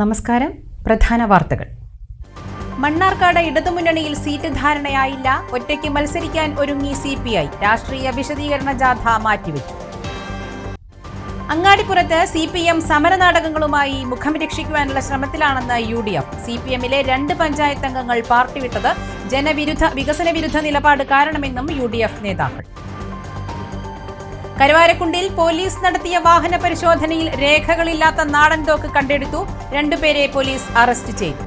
നമസ്കാരം. പ്രധാന വാർത്തകൾ. മണ്ണാർക്കാട് ഇടതുമുന്നണിയിൽ സീറ്റ് ധാരണയായില്ല. ഒറ്റയ്ക്ക് മത്സരിക്കാൻ ഒരുങ്ങി സി പി ഐ. രാഷ്ട്രീയ വിശദീകരണ ജാഥ മാറ്റിവെച്ചു. അങ്ങാടിപ്പുറത്ത് സി പി എം സമരനാടകങ്ങളുമായി മുഖം രക്ഷിക്കുവാനുള്ള ശ്രമത്തിലാണെന്ന് U D F. C P എമ്മിലെ രണ്ട് പഞ്ചായത്ത് അംഗങ്ങൾ പാർട്ടി വിട്ടത് ജനവിരുദ്ധ വികസന വിരുദ്ധ നിലപാട് കാരണമെന്നും യു ഡി എഫ് നേതാക്കൾ. കരുവാരക്കുണ്ടിൽ പോലീസ് നടത്തിയ വാഹന പരിശോധനയിൽ രേഖകളില്ലാത്ത നാടൻ തോക്ക് കണ്ടെടുത്തു. രണ്ടുപേരെ പോലീസ് അറസ്റ്റ് ചെയ്തു.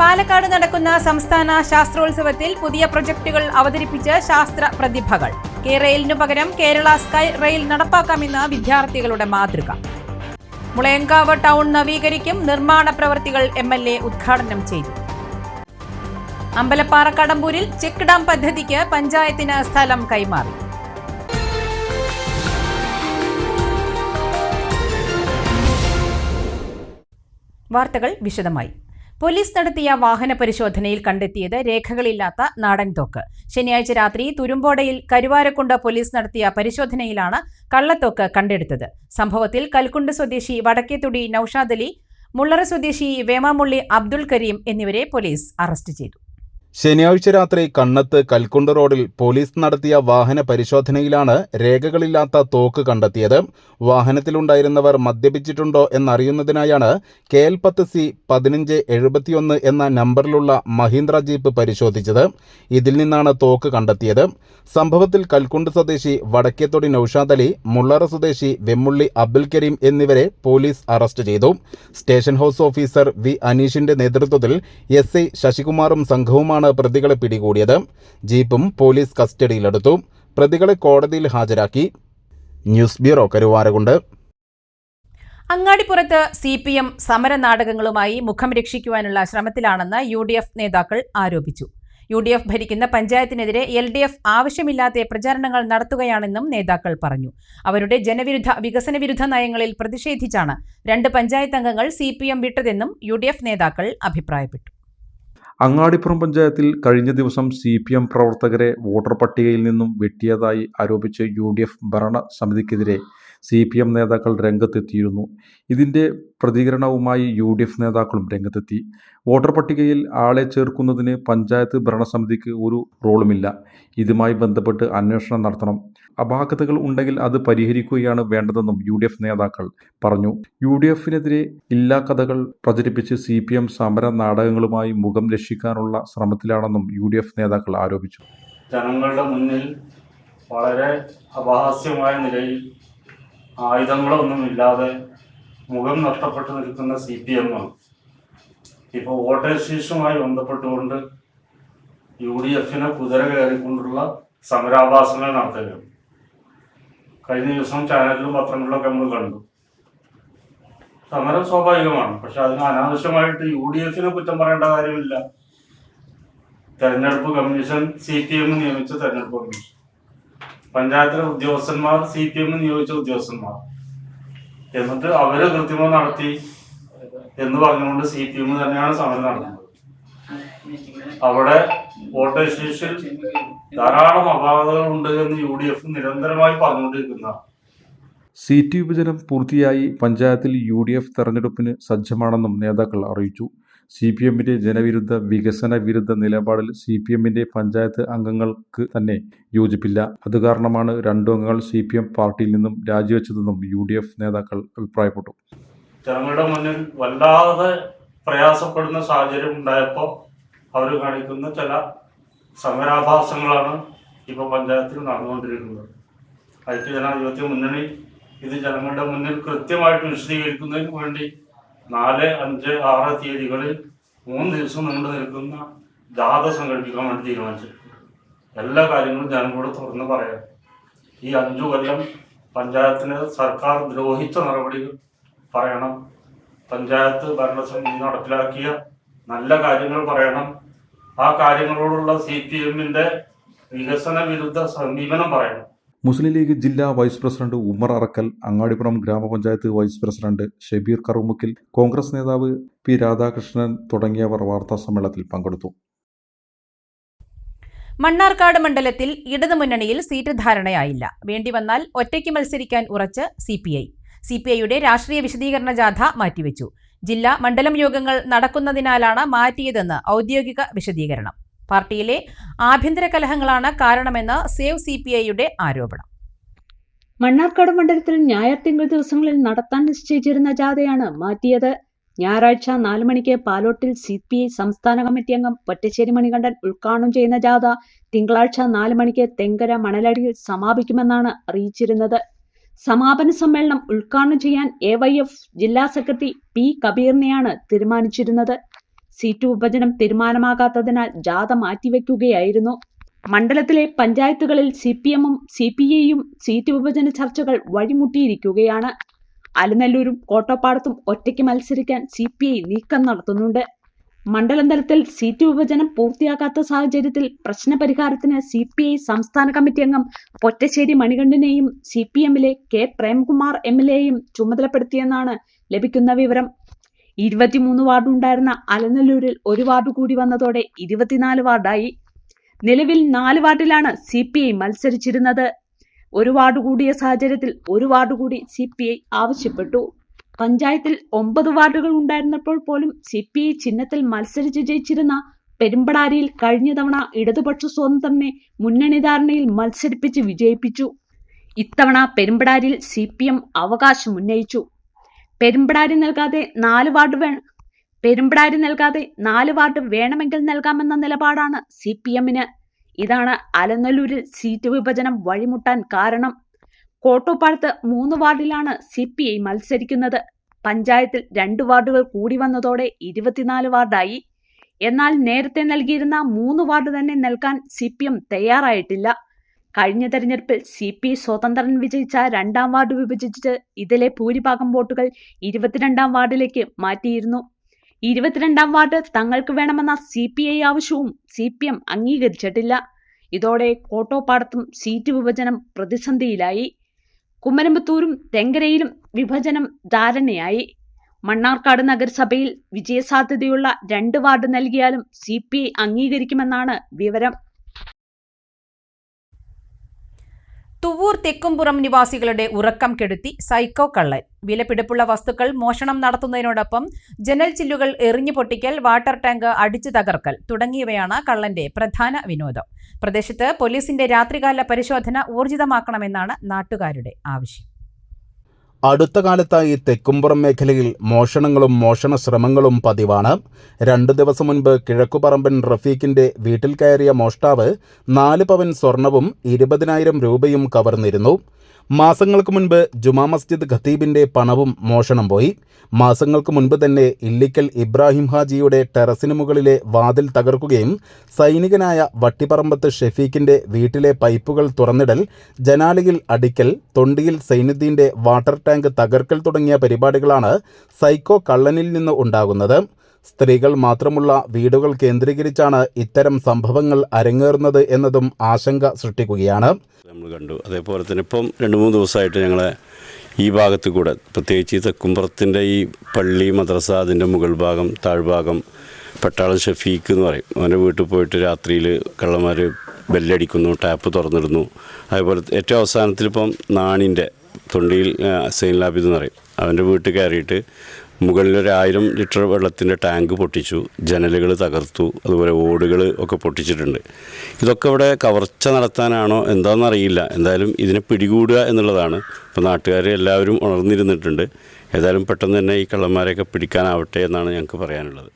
പാലക്കാട് നടക്കുന്ന സംസ്ഥാന ശാസ്ത്രോത്സവത്തിൽ പുതിയ പ്രൊജക്ടുകൾ അവതരിപ്പിച്ച് ശാസ്ത്ര പ്രതിഭകൾ. കെ റെയിലിനു പകരം കേരള സ്കൈ റെയിൽ നടപ്പാക്കാമെന്ന് വിദ്യാർത്ഥികളുടെ മാതൃക. മുളയങ്കാവ് ടൗൺ നവീകരിക്കും നിർമ്മാണ പ്രവൃത്തികൾ എം എൽ എ ഉദ്ഘാടനം ചെയ്തു. അമ്പലപ്പാറ കടമ്പൂരിൽ ചെക്ക് ഡാം പദ്ധതിക്ക് പഞ്ചായത്തിന് സ്ഥലം കൈമാറി. വാർത്തകൾ വിശദമായി. പോലീസ് നടത്തിയ വാഹന പരിശോധനയിൽ കണ്ടെത്തിയത് രേഖകളില്ലാത്ത നാടൻ തോക്ക്. ശനിയാഴ്ച രാത്രി തുരുമ്പോടയിൽ കരുവാരക്കുണ്ട് പോലീസ് നടത്തിയ പരിശോധനയിലാണ് കള്ളത്തോക്ക് കണ്ടെടുത്തത്. സംഭവത്തിൽ കൽക്കുണ്ട് സ്വദേശി വടക്കേത്തുടി നൌഷാദ് അലി മുള്ളറ സ്വദേശി വേമാമുള്ളി അബ്ദുൽ കരീം എന്നിവരെ പോലീസ് അറസ്റ്റ് ചെയ്തു. ശനിയാഴ്ച രാത്രി കണ്ണത്ത് കൽക്കുണ്ട് റോഡിൽ പോലീസ് നടത്തിയ വാഹന പരിശോധനയിലാണ് രേഖകളില്ലാത്ത തോക്ക് കണ്ടെത്തിയത്. വാഹനത്തിലുണ്ടായിരുന്നവർ മദ്യപിച്ചിട്ടുണ്ടോ എന്നറിയുന്നതിനായാണ് കെ എൽ പത്ത് സി പതിനഞ്ച് എഴുപത്തിയൊന്ന് എന്ന നമ്പറിലുള്ള മഹീന്ദ്ര ജീപ്പ് പരിശോധിച്ചത്. ഇതിൽ നിന്നാണ് തോക്ക് കണ്ടെത്തിയത്. സംഭവത്തിൽ കൽക്കുണ്ട് സ്വദേശി വടക്കേത്തൊടി നൌഷാദ് അലി മുള്ളറ സ്വദേശി വെമ്മുള്ളി അബ്ദുൽ കരീം എന്നിവരെ പോലീസ് അറസ്റ്റ് ചെയ്തു. സ്റ്റേഷൻ ഹൌസ് ഓഫീസർ വി അനീഷിന്റെ നേതൃത്വത്തിൽ എസ് ഐ ശശികുമാറും സംഘവുമാണ് പ്രതികളെ പിടികൂടിയത്. ജീപ്പും പോലീസ് കസ്റ്റഡിയിലെടുത്തു. പ്രതികളെ കോടതിയിൽ ഹാജരാക്കി. News bureau Karuvarakundu. അങ്ങാടിപ്പുറത്ത് C P M സമര നാടകങ്ങളുമായി മുഖം രക്ഷിക്കുവാനുള്ള ശ്രമത്തിലാണെന്ന് യു ഡി എഫ് നേതാക്കൾ ആരോപിച്ചു. യു ഡി എഫ് ഭരിക്കുന്ന പഞ്ചായത്തിനെതിരെ എൽ ഡി എഫ് ആവശ്യമില്ലാത്ത പ്രചാരണങ്ങൾ നടത്തുകയാണെന്നും നേതാക്കൾ പറഞ്ഞു. അവരുടെ ജനവിരുദ്ധ വികസന വിരുദ്ധ നയങ്ങളിൽ പ്രതിഷേധിച്ചാണ് രണ്ട് പഞ്ചായത്ത് അംഗങ്ങൾ സി പി എം വിട്ടതെന്നും യു ഡി എഫ് നേതാക്കൾ അഭിപ്രായപ്പെട്ടു. അങ്ങാടിപ്പുറം പഞ്ചായത്തിൽ കഴിഞ്ഞ ദിവസം സി പി എം പ്രവർത്തകരെ വോട്ടർ പട്ടികയിൽ നിന്നും വെട്ടിയതായി ആരോപിച്ച് യു ഡി എഫ് ഭരണ സമിതിക്കെതിരെ സി പി എം നേതാക്കൾ രംഗത്തെത്തിയിരുന്നു. ഇതിന്റെ പ്രതികരണവുമായി യു ഡി എഫ് നേതാക്കളും രംഗത്തെത്തി. വോട്ടർ പട്ടികയിൽ ആളെ ചേർക്കുന്നതിന് പഞ്ചായത്ത് ഭരണസമിതിക്ക് ഒരു റോളുമില്ല. ഇതുമായി ബന്ധപ്പെട്ട് അന്വേഷണം നടത്തണം. അപാകതകൾ ഉണ്ടെങ്കിൽ അത് പരിഹരിക്കുകയാണ് വേണ്ടതെന്നും യു ഡി എഫ് നേതാക്കൾ പറഞ്ഞു. യു ഡി എഫിനെതിരെ ഇല്ലാ കഥകൾ പ്രചരിപ്പിച്ച് സി പി എം സമര നാടകങ്ങളുമായി മുഖം രക്ഷിക്കാനുള്ള ശ്രമത്തിലാണെന്നും യു ഡി എഫ് നേതാക്കൾ ആരോപിച്ചു. ജനങ്ങളുടെ മുന്നിൽ വളരെ അപഹാസ്യമായ നിലയിൽ ആയുധങ്ങളൊന്നും ഇല്ലാതെ മുഖം നഷ്ടപ്പെട്ടു നിൽക്കുന്ന സി പി എം ഇപ്പോൾ വോട്ടേഴ്സീസുമായി ബന്ധപ്പെട്ടുകൊണ്ട് യു ഡി എഫിനെ കുതിര കയറിക്കൊണ്ടുള്ള സമരാഭാസങ്ങൾ നടത്തുകയാണ്. കഴിഞ്ഞ ദിവസം ചാനലിലും പത്രങ്ങളിലൊക്കെ നമ്മൾ കണ്ടു. സമരം സ്വാഭാവികമാണ്. പക്ഷെ അതിന് അനാവശ്യമായിട്ട് യു ഡി എഫിനെ കുറ്റം പറയേണ്ട കാര്യമില്ല. തെരഞ്ഞെടുപ്പ് കമ്മീഷൻ സി പി എം നിയമിച്ച തെരഞ്ഞെടുപ്പ് കമ്മീഷൻ. പഞ്ചായത്തിലെ ഉദ്യോഗസ്ഥന്മാർ സി പി എം നിയോഗിച്ച ഉദ്യോഗസ്ഥന്മാർ. എന്നിട്ട് അവർ കൃത്രിമം നടത്തി എന്ന് പറഞ്ഞുകൊണ്ട് സി പി എം തന്നെയാണ് സമരം നടന്നത് അവിടെ വോട്ടേഴ്സ് ലിസ്റ്റിൽ ധാരാളം അപാകതകളുണ്ട് എന്ന് യു ഡി എഫ് നിരന്തരമായി പറഞ്ഞുകൊണ്ടിരിക്കുന്ന സീറ്റ് വിഭജനം പൂർത്തിയായി പഞ്ചായത്തിൽ യു ഡി എഫ് തെരഞ്ഞെടുപ്പിന് സജ്ജമാണെന്നും നേതാക്കൾ അറിയിച്ചു. സി പി എമ്മിന്റെ ജനവിരുദ്ധ വികസന വിരുദ്ധ നിലപാടിൽ സി പി എമ്മിന്റെ പഞ്ചായത്ത് അംഗങ്ങൾക്ക് തന്നെ യോജിപ്പില്ല. അത് കാരണമാണ് രണ്ടു അംഗങ്ങൾ സി പി എം പാർട്ടിയിൽ നിന്നും രാജിവെച്ചതെന്നും യു ഡി എഫ് നേതാക്കൾ അഭിപ്രായപ്പെട്ടു. ജനങ്ങളുടെ മുന്നിൽ വല്ലാതെ പ്രയാസപ്പെടുന്ന സാഹചര്യം ഉണ്ടായപ്പോൾ അവർ കാണിക്കുന്ന ചില സമരാഭാസങ്ങളാണ് ഇപ്പോൾ പഞ്ചായത്തിൽ നടന്നുകൊണ്ടിരിക്കുന്നത്. ഐക്യ ജനാധിപത്യ മുന്നണി ഇത് ജനങ്ങളുടെ മുന്നിൽ കൃത്യമായിട്ട് വിശദീകരിക്കുന്നതിന് വേണ്ടി നാല് അഞ്ച് ആറ് തീയതികളിൽ മൂന്ന് ദിവസം നീണ്ടു നിൽക്കുന്ന ജാഥ സംഘടിപ്പിക്കാൻ വേണ്ടി തീരുമാനിച്ചിട്ടുണ്ട്. എല്ലാ കാര്യങ്ങളും ജനങ്ങളോട് തുറന്ന് പറയാം. ഈ അഞ്ചു കൊല്ലം പഞ്ചായത്തിന് സർക്കാർ ദ്രോഹിച്ച നടപടികൾ പറയണം. പഞ്ചായത്ത് ഭരണസമിതി നടപ്പിലാക്കിയ നല്ല കാര്യങ്ങൾ പറയണം. ആ കാര്യങ്ങളോടുള്ള സി പി എമ്മിന്റെ വികസന വിരുദ്ധ സമീപനം പറയണം. മുസ്ലിം ലീഗ് ജില്ലാ വൈസ് പ്രസിഡന്റ് ഉമ്മർ അറക്കൽ അങ്ങാടിപ്പുറം ഗ്രാമപഞ്ചായത്ത് വൈസ് പ്രസിഡന്റ് ഷബീർ കറുമുക്കിൽ കോൺഗ്രസ് നേതാവ് പി രാധാകൃഷ്ണൻ തുടങ്ങിയവർ വാർത്താ സമ്മേളനത്തിൽ പങ്കെടുത്തു. മണ്ണാർക്കാട് മണ്ഡലത്തിൽ ഇടതുമുന്നണിയിൽ സീറ്റ് ധാരണയായില്ല. വേണ്ടിവന്നാൽ ഒറ്റയ്ക്ക് മത്സരിക്കാൻ ഉറച്ച് C P I. C P ഐയുടെ രാഷ്ട്രീയ വിശദീകരണ ജാഥ മാറ്റിവെച്ചു. ജില്ലാ മണ്ഡലം യോഗങ്ങൾ നടക്കുന്നതിനാലാണ് മാറ്റിയതെന്ന് ഔദ്യോഗിക വിശദീകരണം. പാർട്ടിയിലെ ആഭ്യന്തര കലഹങ്ങളാണ് കാരണമെന്ന് സേവ് സി പി ഐയുടെ ആരോപണം. മണ്ണാർക്കാട് മണ്ഡലത്തിൽ ഞായർ തിങ്കൾ ദിവസങ്ങളിൽ നടത്താൻ നിശ്ചയിച്ചിരുന്ന ജാഥയാണ് മാറ്റിയത്. ഞായറാഴ്ച നാല് മണിക്ക് പാലോട്ടിൽ സി പി ഐ സംസ്ഥാന കമ്മിറ്റി അംഗം പൊറ്റശ്ശേരി മണികണ്ഠൻ ഉദ്ഘാടനം ചെയ്യുന്ന ജാഥ തിങ്കളാഴ്ച നാല് മണിക്ക് തെങ്കര മണലടിയിൽ സമാപിക്കുമെന്നാണ് അറിയിച്ചിരുന്നത്. സമാപന സമ്മേളനം ഉദ്ഘാടനം ചെയ്യാൻ എ വൈ എഫ് ജില്ലാ സെക്രട്ടറി പി കബീറിനെയാണ് തീരുമാനിച്ചിരുന്നത്. സീറ്റ് വിഭജനം തീരുമാനമാകാത്തതിനാൽ ജാഥ മാറ്റിവെക്കുകയായിരുന്നു. മണ്ഡലത്തിലെ പഞ്ചായത്തുകളിൽ സി പി എമ്മും സി പി ഐയും സീറ്റ് വിഭജന ചർച്ചകൾ വഴിമുട്ടിയിരിക്കുകയാണ്. അലനല്ലൂരും കോട്ടപ്പാടത്തും ഒറ്റയ്ക്ക് മത്സരിക്കാൻ സി പി ഐ നീക്കം നടത്തുന്നുണ്ട്. മണ്ഡലം തലത്തിൽ സീറ്റ് വിഭജനം പൂർത്തിയാക്കാത്ത സാഹചര്യത്തിൽ പ്രശ്നപരിഹാരത്തിന് സി പി ഐ സംസ്ഥാന കമ്മിറ്റി അംഗം പൊറ്റശ്ശേരി മണികണ്ഠനെയും സി പി എമ്മിലെ കെ പ്രേംകുമാർ എം എൽ എയും ചുമതലപ്പെടുത്തിയെന്നാണ് ലഭിക്കുന്ന വിവരം. ഇരുപത്തിമൂന്ന് വാർഡുണ്ടായിരുന്ന അലനല്ലൂരിൽ ഒരു വാർഡ് കൂടി വന്നതോടെ ഇരുപത്തിനാല് വാർഡായി. നിലവിൽ നാല് വാർഡിലാണ് സി പി ഐ മത്സരിച്ചിരുന്നത്. ഒരു വാർഡ് കൂടിയ സാഹചര്യത്തിൽ ഒരു വാർഡ് കൂടി സി പി ഐ ആവശ്യപ്പെട്ടു. പഞ്ചായത്തിൽ ഒമ്പത് വാർഡുകൾ ഉണ്ടായിരുന്നപ്പോൾ പോലും സി പി ഐ ചിഹ്നത്തിൽ മത്സരിച്ച് ജയിച്ചിരുന്ന പെരുമ്പടാരിയിൽ കഴിഞ്ഞ തവണ ഇടതുപക്ഷ സ്വതന്ത്രനെ മുന്നണി ധാരണയിൽ മത്സരിപ്പിച്ച് വിജയിപ്പിച്ചു. ഇത്തവണ പെരുമ്പടാരിയിൽ സി പി എം അവകാശം ഉന്നയിച്ചു. പെരുമ്പടാരി നൽകാതെ നാല് വാർഡ് വേ പെരുമ്പടാരി നൽകാതെ നാല് വാർഡ് വേണമെങ്കിൽ നൽകാമെന്ന നിലപാടാണ് സി പി എമ്മിന്. ഇതാണ് അലനല്ലൂരിൽ സീറ്റ് വിഭജനം വഴിമുട്ടാൻ കാരണം. കോട്ടോപ്പാടത്ത് മൂന്ന് വാർഡിലാണ് സി പി ഐ മത്സരിക്കുന്നത്. പഞ്ചായത്തിൽ രണ്ട് വാർഡുകൾ കൂടി വന്നതോടെ ഇരുപത്തിനാല് വാർഡായി. എന്നാൽ നേരത്തെ നൽകിയിരുന്ന മൂന്ന് വാർഡ് തന്നെ നൽകാൻ സി പി എം തയ്യാറായിട്ടില്ല. കഴിഞ്ഞ തെരഞ്ഞെടുപ്പിൽ സി പി സ്വതന്ത്രൻ വിജയിച്ച രണ്ടാം വാർഡ് വിഭജിച്ച് ഇതിലെ ഭൂരിഭാഗം വോട്ടുകൾ ഇരുപത്തിരണ്ടാം വാർഡിലേക്ക് മാറ്റിയിരുന്നു. ഇരുപത്തിരണ്ടാം വാർഡ് തങ്ങൾക്ക് വേണമെന്ന സി പി ഐ ആവശ്യവും സി പി എം അംഗീകരിച്ചിട്ടില്ല. ഇതോടെ കോട്ടോപ്പാടത്തും സീറ്റ് വിഭജനം പ്രതിസന്ധിയിലായി. കുമരമ്പത്തൂരും തെങ്കരയിലും വിഭജനം ധാരണയായി. മണ്ണാർക്കാട് നഗരസഭയിൽ വിജയസാധ്യതയുള്ള രണ്ട് വാർഡ് നൽകിയാലും സി പി ഐ അംഗീകരിക്കുമെന്നാണ് വിവരം. തുവൂർ തെക്കുംപുറം നിവാസികളുടെ ഉറക്കം കെടുത്തി സൈക്കോ കള്ളൻ. വിലപിടിപ്പുള്ള വസ്തുക്കൾ മോഷണം നടത്തുന്നതിനോടൊപ്പം ജനൽ ചില്ലുകൾ എറിഞ്ഞു പൊട്ടിക്കൽ വാട്ടർ ടാങ്ക് അടിച്ചു തകർക്കൽ തുടങ്ങിയവയാണ് കള്ളന്റെ പ്രധാന വിനോദം. പ്രദേശത്ത് പോലീസിന്റെ രാത്രികാല പരിശോധന ഊർജിതമാക്കണമെന്നാണ് നാട്ടുകാരുടെ ആവശ്യം. അടുത്ത കാലത്തായി തെക്കുംപുറം മേഖലയിൽ മോഷണങ്ങളും മോഷണ ശ്രമങ്ങളും പതിവാണ്. രണ്ടു ദിവസം മുൻപ് കിഴക്കുപറമ്പൻ റഫീഖിന്റെ വീട്ടിൽ കയറിയ മോഷ്ടാവ് നാല് പവൻ സ്വർണവും ഇരുപതിനായിരം രൂപയും കവർന്നിരുന്നു. മാസങ്ങൾക്ക് മുൻപ് ജുമാ മസ്ജിദ് ഖത്തീബിന്റെ പണവും മോഷണം പോയി. മാസങ്ങൾക്ക് മുൻപ് തന്നെ ഇല്ലിക്കൽ ഇബ്രാഹിം ഹാജിയുടെ ടെറസിന് മുകളിലെ വാതിൽ തകർക്കുകയും സൈനികനായ വട്ടിപ്പറമ്പത്ത് ഷെഫീഖിന്റെ വീട്ടിലെ പൈപ്പുകൾ തുറന്നിടൽ ജനാലയിൽ അടിക്കൽ തൊണ്ടിയിൽ സൈനുദ്ദീന്റെ വാട്ടർ ടാങ്ക് തകർക്കൽ തുടങ്ങിയ പരിപാടികളാണ് സൈക്കോ കള്ളനിൽ നിന്ന് ഉണ്ടാകുന്നത്. സ്ത്രീകൾ മാത്രമുള്ള വീടുകൾ കേന്ദ്രീകരിച്ചാണ് ഇത്തരം സംഭവങ്ങൾ അരങ്ങേറുന്നത് എന്നതും ആശങ്ക സൃഷ്ടിക്കുകയാണ്. നമ്മൾ കണ്ടു. അതേപോലെ തന്നെ ഇപ്പം രണ്ട് മൂന്ന് ദിവസമായിട്ട് ഞങ്ങളെ ഈ ഭാഗത്ത് കൂടെ പ്രത്യേകിച്ച് ഈ തെക്കുംപുറത്തിന്റെ ഈ പള്ളി മദ്രസ അതിന്റെ മുകൾ ഭാഗം താഴ്ഭാഗം പട്ടാളം ഷഫീഖ് എന്ന് പറയും. അവന്റെ വീട്ടിൽ പോയിട്ട് രാത്രിയിൽ കള്ളന്മാർ ബെല്ലടിക്കുന്നു ടാപ്പ് തുറന്നിടുന്നു. അതേപോലെ ഏറ്റവും അവസാനത്തിൽ ഇപ്പം നാണിന്റെ തൊണ്ടിയിൽ സെയിൻ ലാബിദ് എന്ന് പറയും. അവന്റെ വീട്ടിൽ കയറിയിട്ട് മുകളിൽ ഒരു ലിറ്റർ വെള്ളത്തിന്റെ ടാങ്ക് പൊട്ടിച്ചു ജനലുകൾ തകർത്തു അതുപോലെ ഓടുകൾ ഒക്കെ പൊട്ടിച്ചിട്ടുണ്ട്. ഇതൊക്കെ ഇവിടെ കവർച്ച നടത്താനാണോ എന്താണെന്നറിയില്ല. എന്തായാലും ഇതിനെ പിടികൂടുക എന്നുള്ളതാണ്. ഇപ്പോൾ നാട്ടുകാർ എല്ലാവരും ഉണർന്നിരുന്നിട്ടുണ്ട്. ഏതായാലും പെട്ടെന്ന് തന്നെ ഈ കള്ളന്മാരെയൊക്കെ പിടിക്കാനാവട്ടെ എന്നാണ് ഞങ്ങൾക്ക് പറയാനുള്ളത്.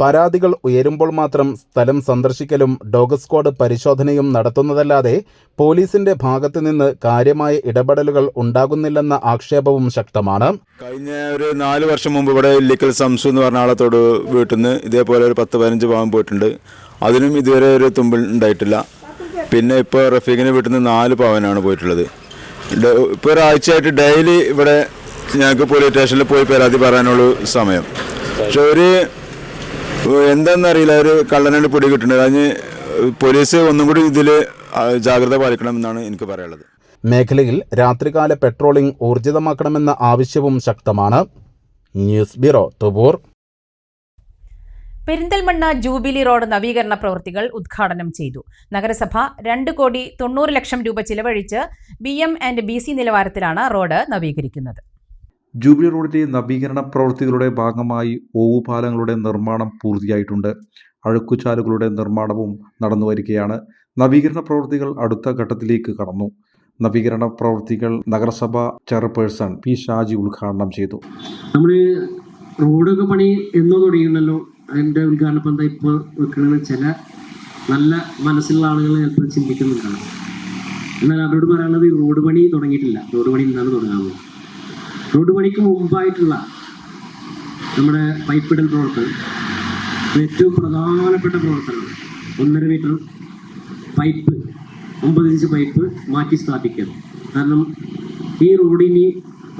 പരാതികൾ ഉയരുമ്പോൾ മാത്രം സ്ഥലം സന്ദർശിക്കലും ഡോഗ് സ്ക്വാഡ് പരിശോധനയും നടത്തുന്നതല്ലാതെ പോലീസിന്റെ ഭാഗത്തു നിന്ന് കാര്യമായ ഇടപെടലുകൾ ഉണ്ടാകുന്നില്ലെന്ന ആക്ഷേപവും ശക്തമാണ്. കഴിഞ്ഞ ഒരു നാല് വർഷം മുമ്പ് ഇവിടെ ലിക്കൽ സംസു എന്ന് പറഞ്ഞ ആളത്തോട് വീട്ടിൽ നിന്ന് ഇതേപോലെ ഒരു പത്ത് പതിനഞ്ച് ഭാഗം പോയിട്ടുണ്ട്. അതിനും ഇതുവരെ ഒരു തുമ്പിൽ ഉണ്ടായിട്ടില്ല. പിന്നെ ഇപ്പോൾ റഫീഖിന്റെ വീട്ടിൽ നിന്ന് നാല് പവനാണ് പോയിട്ടുള്ളത്. ഇപ്പോൾ ഒരാഴ്ചയായിട്ട് ഡെയിലി ഇവിടെ ഞങ്ങൾക്ക് പോലീസ് സ്റ്റേഷനിൽ പോയി പരാതി പറയാനുള്ള സമയം. പക്ഷെ ഒരു എന്താണെന്നറിയില്ല ഒരു കള്ളനാണ് പിടി കിട്ടുന്നത് അതിന് പോലീസ് ഒന്നും കൂടി ഇതിൽ ജാഗ്രത പാലിക്കണമെന്നാണ് എനിക്ക് പറയാനുള്ളത്. മേഖലയിൽ രാത്രികാല പെട്രോളിംഗ് ഊർജിതമാക്കണമെന്ന ആവശ്യവും ശക്തമാണ്. ന്യൂസ് ബ്യൂറോ തുബൂർ. പെരിന്തൽമണ്ണ ജൂബിലി റോഡ് നവീകരണ പ്രവൃത്തികൾ ഉദ്ഘാടനം ചെയ്തു. നഗരസഭ രണ്ട് കോടി തൊണ്ണൂറ് ലക്ഷം രൂപ ചിലവഴിച്ച് B M and B C നിലവാരത്തിലാണ് road നവീകരിക്കുന്നത്. ജൂബിലി റോഡിന്റെ നവീകരണ പ്രവൃത്തികളുടെ ഭാഗമായി ഓവുപാലങ്ങളുടെ നിർമ്മാണം പൂർത്തിയായിട്ടുണ്ട്. അഴുക്കുചാലുകളുടെ നിർമ്മാണവും നടന്നു വരികയാണ്. നവീകരണ പ്രവൃത്തികൾ അടുത്ത ഘട്ടത്തിലേക്ക് കടന്നു. നവീകരണ പ്രവൃത്തികൾ നഗരസഭ ചെയർപേഴ്സൺ പി ഷാജി ഉദ്ഘാടനം ചെയ്തു. നമ്മുടെ റോഡൊക്കെ പണി എന്ന് തുടങ്ങിയല്ലോ. അതിന്റെ ഉദ്ഘാടന ഇപ്പം എന്താ ഇപ്പോൾ വെക്കണമെന്ന് ചില നല്ല മനസ്സിലുള്ള ആളുകൾ ചിലപ്പോൾ ചിന്തിക്കുന്നുണ്ടാണ് എന്നാൽ അവരോട് പറയാനുള്ളത് റോഡ് പണി തുടങ്ങിയിട്ടില്ല. റോഡ് പണി ഇന്നാണ് തുടങ്ങാവുന്നത് റോഡ് പണിക്ക് മുമ്പായിട്ടുള്ള നമ്മുടെ പൈപ്പിടൽ പ്രവർത്തനം. ഏറ്റവും പ്രധാനപ്പെട്ട പ്രവർത്തനമാണ് ഒന്നര മീറ്റർ പൈപ്പ് ഒമ്പത് ഇഞ്ച് പൈപ്പ് മാറ്റി സ്ഥാപിക്കുക കാരണം ഈ റോഡിന്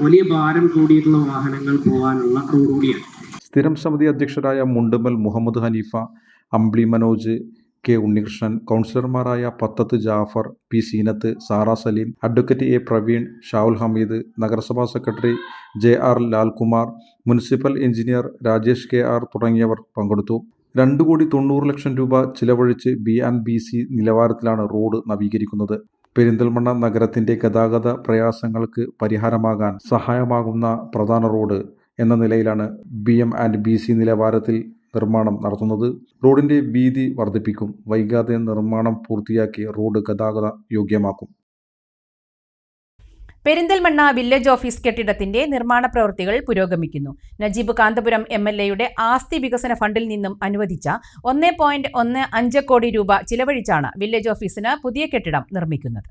വലിയ ഭാരം കൂടിയിട്ടുള്ള വാഹനങ്ങൾ പോകാനുള്ള റോഡ് കൂടിയാണ്. സ്ഥിരം സമിതി അധ്യക്ഷരായ മുണ്ടുമൽ മുഹമ്മദ് ഹനീഫ അംബ്ലി മനോജ് കെ ഉണ്ണികൃഷ്ണൻ കൗൺസിലർമാരായ Pathath Jafar P Seenath Sara Saleem advocate A Praveen Shavul Hameed നഗരസഭാ secretary J R Lalkumar municipal engineer Rajesh K R തുടങ്ങിയവർ പങ്കെടുത്തു. രണ്ട് കോടി തൊണ്ണൂറ് ലക്ഷം രൂപ ചിലവഴിച്ച് ബി ആൻഡ് ബി സി നിലവാരത്തിലാണ് റോഡ് നവീകരിക്കുന്നത്. പെരിന്തൽമണ്ണ നഗരത്തിന്റെ ഗതാഗത പ്രയാസങ്ങൾക്ക് പരിഹാരമാകാൻ സഹായമാകുന്ന പ്രധാന റോഡ് എന്ന നിലയിലാണ് B M and B C നിലവാരത്തിൽ നിർമ്മാണം നടത്തുന്നത്. റോഡിന്റെ വീതി വർദ്ധിപ്പിക്കും. വൈകാതെ നിർമ്മാണം പൂർത്തിയാക്കി റോഡ് ഗതാഗത യോഗ്യമാക്കും. പെരിന്തൽമണ്ണ വില്ലേജ് ഓഫീസ് കെട്ടിടത്തിന്റെ നിർമ്മാണ പ്രവൃത്തികൾ പുരോഗമിക്കുന്നു. നജീബ് കാന്തപുരം എം എൽ എയുടെ ആസ്തി വികസന ഫണ്ടിൽ നിന്നും അനുവദിച്ച ഒന്ന് പോയിന്റ് ഒന്ന് അഞ്ച് കോടി രൂപ ചിലവഴിച്ചാണ് വില്ലേജ് ഓഫീസിന് പുതിയ കെട്ടിടം നിർമ്മിക്കുന്നത്.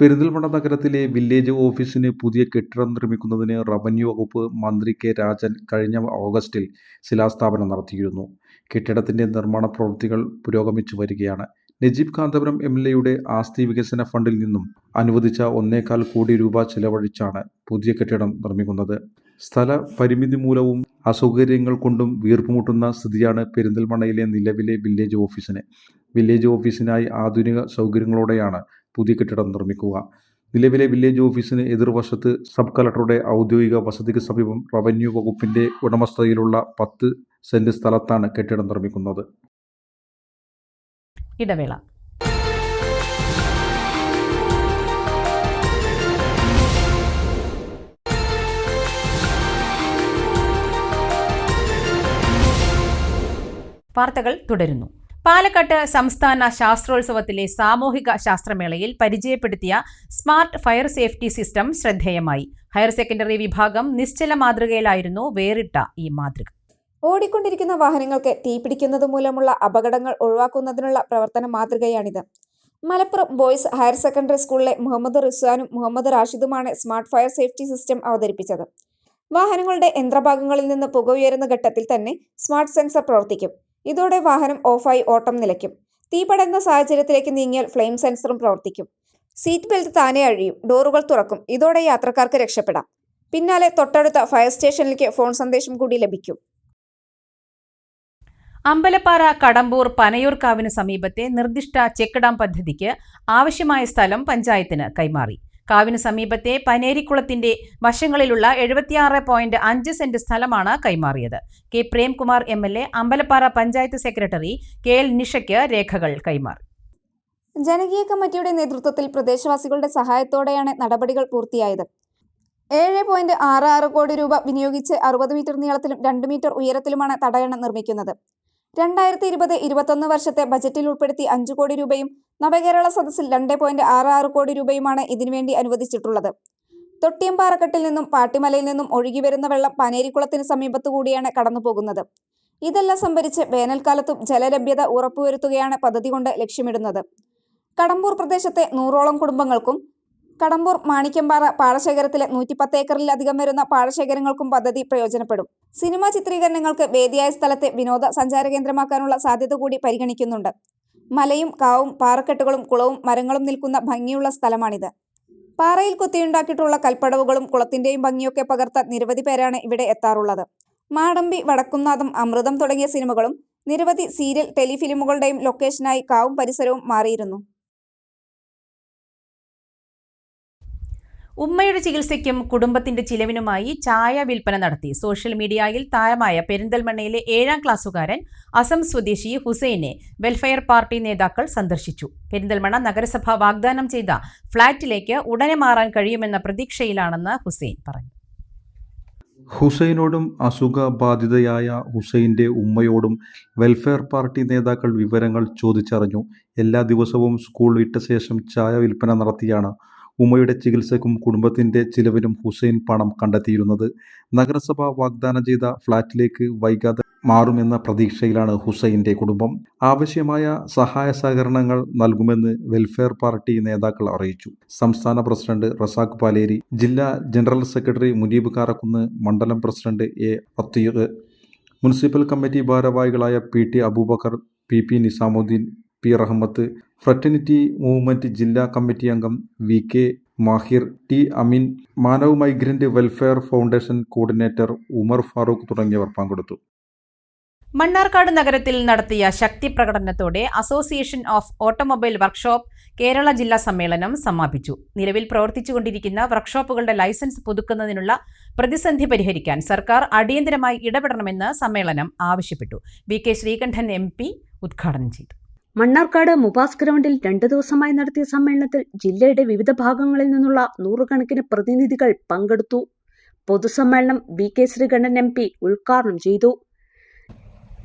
പെരിന്തൽമണ്ണ നഗരത്തിലെ വില്ലേജ് ഓഫീസിന് പുതിയ കെട്ടിടം നിർമ്മിക്കുന്നതിന് റവന്യൂ വകുപ്പ് മന്ത്രി കെ രാജൻ കഴിഞ്ഞ ഓഗസ്റ്റിൽ ശിലാസ്ഥാപനം നടത്തിയിരുന്നു. കെട്ടിടത്തിന്റെ നിർമ്മാണ പ്രവൃത്തികൾ പുരോഗമിച്ചു വരികയാണ്. നജീബ് കാന്തപുരം എം എൽ എയുടെ ആസ്തി വികസന ഫണ്ടിൽ നിന്നും അനുവദിച്ച ഒന്നേകാൽ കോടി രൂപ ചെലവഴിച്ചാണ് പുതിയ കെട്ടിടം നിർമ്മിക്കുന്നത്. സ്ഥല പരിമിതി മൂലവും അസൗകര്യങ്ങൾ കൊണ്ടും വീർപ്പുമുട്ടുന്ന സ്ഥിതിയാണ് പെരിന്തൽമണ്ണയിലെ നിലവിലെ വില്ലേജ് ഓഫീസിന്. വില്ലേജ് ഓഫീസിനായി ആധുനിക സൗകര്യങ്ങളോടെയാണ് പുതിയ കെട്ടിടം നിർമ്മിക്കുക. നിലവിലെ വില്ലേജ് ഓഫീസിന് എതിർവശത്ത് സബ് കളക്ടറുടെ ഔദ്യോഗിക വസതിക്ക് സമീപം റവന്യൂ വകുപ്പിന്റെ ഉടമസ്ഥതയിലുള്ള പത്ത് സെന്റ് സ്ഥലത്താണ് കെട്ടിടം നിർമ്മിക്കുന്നത്. ഇടവേള. വാർത്തകൾ തുടരുന്നു. പാലക്കാട്ട് സംസ്ഥാന ശാസ്ത്രോത്സവത്തിലെ സാമൂഹിക ശാസ്ത്രമേളയിൽ പരിചയപ്പെടുത്തിയ സ്മാർട്ട് ഫയർ സേഫ്റ്റി സിസ്റ്റം ശ്രദ്ധേയമായി. ഹയർ സെക്കൻഡറി വിഭാഗം നിശ്ചല മാതൃകയിലായിരുന്നു വേറിട്ട ഈ മാതൃക. ഓടിക്കൊണ്ടിരിക്കുന്ന വാഹനങ്ങൾക്ക് തീപിടിക്കുന്നത് മൂലമുള്ള അപകടങ്ങൾ ഒഴിവാക്കുന്നതിനുള്ള പ്രവർത്തന മാതൃകയാണിത്. മലപ്പുറം ബോയ്സ് ഹയർ സെക്കൻഡറി സ്കൂളിലെ മുഹമ്മദ് റിസ്വാനും മുഹമ്മദ് റാഷിദുമാണ് സ്മാർട്ട് ഫയർ സേഫ്റ്റി സിസ്റ്റം അവതരിപ്പിച്ചത്. വാഹനങ്ങളുടെ യന്ത്രഭാഗങ്ങളിൽ നിന്ന് പുക ഉയരുന്ന ഘട്ടത്തിൽ തന്നെ സ്മാർട്ട് സെൻസർ പ്രവർത്തിക്കും. ഇതോടെ വാഹനം ഓഫായി ഓട്ടം നിലയ്ക്കും. തീ പടരുന്ന സാഹചര്യത്തിലേക്ക് നീങ്ങിയാൽ ഫ്ലെയിം സെൻസറും പ്രവർത്തിക്കും. സീറ്റ് ബെൽറ്റ് താനേ അഴിയും. ഡോറുകൾ തുറക്കും. ഇതോടെ യാത്രക്കാർക്ക് രക്ഷപ്പെടാം. പിന്നാലെ തൊട്ടടുത്ത ഫയർ സ്റ്റേഷനിലേക്ക് ഫോൺ സന്ദേശം കൂടി ലഭിക്കും. അമ്പലപ്പാറ കടമ്പൂർ പനയൂർക്കാവിന് സമീപത്തെ നിർദ്ദിഷ്ട ചെക്ക് ഡാം പദ്ധതിക്ക് ആവശ്യമായ സ്ഥലം പഞ്ചായത്തിന് കൈമാറി. കാവിന് സമീപത്തെ പനേരിക്കുളത്തിന്റെ വശങ്ങളിലുള്ള എഴുപത്തിയാറ് പോയിന്റ് അഞ്ച് സെന്റ് സ്ഥലമാണ് കൈമാറിയത്. K. Premkumar M L A Ambalappara panchayat secretary K. L. നിഷയ്ക്ക് രേഖകൾ കൈമാറി. ജനകീയ കമ്മിറ്റിയുടെ നേതൃത്വത്തിൽ പ്രദേശവാസികളുടെ സഹായത്തോടെയാണ് നടപടികൾ പൂർത്തിയായത്. ഏഴ് പോയിന്റ് ആറ് ആറ് കോടി രൂപ വിനിയോഗിച്ച് അറുപത് മീറ്റർ നീളത്തിലും രണ്ട് മീറ്റർ ഉയരത്തിലുമാണ് തടയണ നിർമ്മിക്കുന്നത്. രണ്ടായിരത്തി ഇരുപത് ഇരുപത്തൊന്ന് വർഷത്തെ ബജറ്റിൽ ഉൾപ്പെടുത്തി അഞ്ചു കോടി രൂപയും നവകേരള സദസ്സിൽ രണ്ട് പോയിന്റ് ആറ് ആറ് കോടി രൂപയുമാണ് ഇതിനുവേണ്ടി അനുവദിച്ചിട്ടുള്ളത്. തൊട്ടിയമ്പാറക്കെട്ടിൽ നിന്നും പാട്ടിമലയിൽ നിന്നും ഒഴുകി വരുന്ന വെള്ളം പനേരിക്കുളത്തിന് സമീപത്തുകൂടിയാണ് കടന്നുപോകുന്നത്. ഇതെല്ലാം സംഭരിച്ച് വേനൽക്കാലത്തും ജലലഭ്യത ഉറപ്പുവരുത്തുകയാണ് പദ്ധതി കൊണ്ട് ലക്ഷ്യമിടുന്നത്. കടമ്പൂർ പ്രദേശത്തെ നൂറോളം കുടുംബങ്ങൾക്കും കടമ്പൂർ മാണിക്യമ്പാറ പാടശേഖരത്തിലെ നൂറ്റിപ്പത്ത് ഏക്കറിലധികം വരുന്ന പാടശേഖരങ്ങൾക്കും പദ്ധതി പ്രയോജനപ്പെടും. സിനിമാ ചിത്രീകരണങ്ങൾക്ക് വേദിയായ സ്ഥലത്തെ വിനോദ സഞ്ചാര കേന്ദ്രമാക്കാനുള്ള സാധ്യത കൂടി പരിഗണിക്കുന്നുണ്ട്. മലയും കാവും പാറക്കെട്ടുകളും കുളവും മരങ്ങളും നിൽക്കുന്ന ഭംഗിയുള്ള സ്ഥലമാണിത്. പാറയിൽ കൊത്തിയുണ്ടാക്കിയിട്ടുള്ള കൽപ്പടവുകളും കുളത്തിന്റെയും ഭംഗിയൊക്കെ പകർത്ത നിരവധി പേരാണ് ഇവിടെ എത്താറുള്ളത്. മാടമ്പി വടക്കുംനാഥം അമൃതം തുടങ്ങിയ സിനിമകളും നിരവധി സീരിയൽ ടെലിഫിലിമുകളുടെയും ലൊക്കേഷനായി കാവും പരിസരവും മാറിയിരുന്നു. ഉമ്മയുടെ ചികിത്സയ്ക്കും കുടുംബത്തിന്റെ ചിലവിനുമായി ചായ വിൽപ്പന നടത്തി. സോഷ്യൽ മീഡിയയിൽ താരമായ പെരിന്തൽമണ്ണയിലെ ഏഴാം ക്ലാസ്സുകാരൻ അസം സ്വദേശി ഹുസൈനെ വെൽഫെയർ പാർട്ടി നേതാക്കൾ സന്ദർശിച്ചു. പെരിന്തൽമണ്ണ നഗരസഭ വാഗ്ദാനം ചെയ്ത ഫ്ളാറ്റിലേക്ക് ഉടനെ മാറാൻ കഴിയുമെന്ന പ്രതീക്ഷയിലാണെന്ന് ഹുസൈൻ പറഞ്ഞു. ഹുസൈനോടും അസുഖബാധിതയായ ഹുസൈന്റെ ഉമ്മയോടും വെൽഫെയർ പാർട്ടി നേതാക്കൾ വിവരങ്ങൾ ചോദിച്ചറിഞ്ഞു. എല്ലാ ദിവസവും സ്കൂൾ വിട്ട ശേഷം ചായ വിൽപ്പന നടത്തിയാണ് ഉമ്മയുടെ ചികിത്സയ്ക്കും കുടുംബത്തിന്റെ ചിലവിനും ഹുസൈൻ പണം കണ്ടെത്തിയിരുന്നത്. നഗരസഭ വാഗ്ദാനം ചെയ്ത ഫ്ളാറ്റിലേക്ക് വൈകാതെ മാറുമെന്ന പ്രതീക്ഷയിലാണ് ഹുസൈന്റെ കുടുംബം. ആവശ്യമായ സഹായ സഹകരണങ്ങൾ നൽകുമെന്ന് വെൽഫെയർ പാർട്ടി നേതാക്കൾ അറിയിച്ചു. സംസ്ഥാന പ്രസിഡന്റ് റസാഖ് പാലേരി ജില്ലാ ജനറൽ സെക്രട്ടറി മുനീബ് കാരക്കുന്ന് മണ്ഡലം president A Atheeq municipal committee ഭാരവാഹികളായ P T Aboobacker P P Nizamudheen P Rahmath fraternity movement ജില്ലാ കമ്മിറ്റി അംഗം V K Mahir T Ameen Manav migrant welfare foundation coordinator Umar Farooq തുടങ്ങിയവർ പങ്കെടുത്തു. മണ്ണാർക്കാട് നഗരത്തിൽ നടത്തിയ ശക്തി പ്രകടനത്തോടെ association of automobile workshop Kerala ജില്ലാ സമ്മേളനം സമാപിച്ചു. നിലവിൽ പ്രവർത്തിച്ചുകൊണ്ടിരിക്കുന്ന വർക്ക്ഷോപ്പുകളുടെ ലൈസൻസ് പുതുക്കുന്നതിനുള്ള പ്രതിസന്ധി പരിഹരിക്കാൻ സർക്കാർ അടിയന്തരമായി ഇടപെടണമെന്ന് സമ്മേളനം ആവശ്യപ്പെട്ടു. വി കെ ശ്രീകണ്ഠൻ എം ഉദ്ഘാടനം ചെയ്തു. മണ്ണാർക്കാട് മുബാസ് ഗ്രൗണ്ടിൽ രണ്ടു ദിവസമായി നടത്തിയ സമ്മേളനത്തിൽ ജില്ലയുടെ വിവിധ ഭാഗങ്ങളിൽ നിന്നുള്ള നൂറുകണക്കിന് പ്രതിനിധികൾ പങ്കെടുത്തു. പൊതുസമ്മേളനം B K Sreekandan M P ഉദ്ഘാടനം ചെയ്തു.